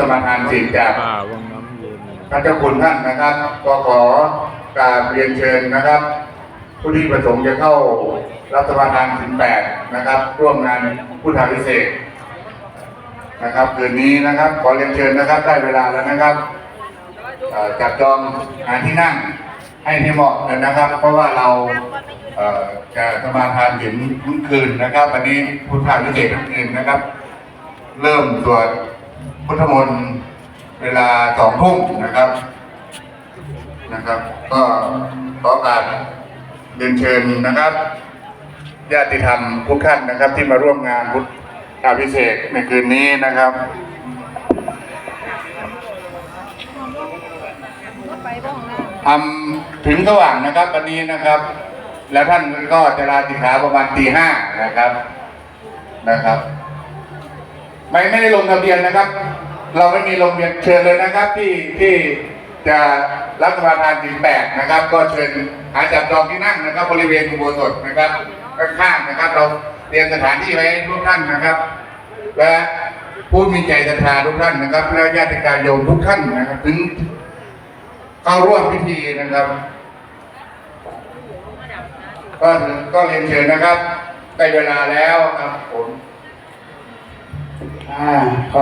สมาทานศีลจากป่าวังน้ำเย็นพระเจ้าคุณท่านนะครับก็ขอกราบเรียนเชิญนะครับ ผู้ที่ประสงค์จะเข้ารับสมาทานศีลแปดนะครับ ร่วมงานพุทธาพิเศษกนะครับคืนนี้นะครับ ขอเรียนเชิญนะครับ ได้เวลาแล้วนะครับเอ่อจับจองหาที่นั่งให้ที่เหมาะเลยนะครับ เพราะว่าเราเอ่อจะสมาทานศีลทั้งคืนนะครับวันนี้พุทธาพิเศษทั้งคืนนะครับ เริ่มสวด พุทธมนต์เวลาสองทุ่มนะครับนะครับ ก็ขอกาสเรียนเชิญนะครับญาติธรรมทุกท่านนะครับ ที่มาร่วมงานพุทธาพิเศษในคืนนี้นะครับทำถึงสว่างนะครับวันนี้นะครับ แล้วท่านก็จะลาสิกขาประมาณตีห้านะครับนะครับ ไม่ไม่ได้ลงทะเบียนนะครับ เราไม่มีลงทะเบียนเชิญเลยนะครับที่ที่จะรับประทานถึงแปดนะครับ ก็เชิญหาจับจองที่นั่งนะครับ บริเวณอุโบสถนะครับข้างๆนะครับ เราเตรียมสถานที่ไว้ให้ทุกท่านนะครับ และผู้มีใจศรัทธาทุกท่านนะครับและญาติกายโยมทุกท่านนะครับ ถึงเข้าร่วมพิธีนะครับ ก็ก็เรียนเชิญนะครับใกล้เวลาแล้วครับผม อ่า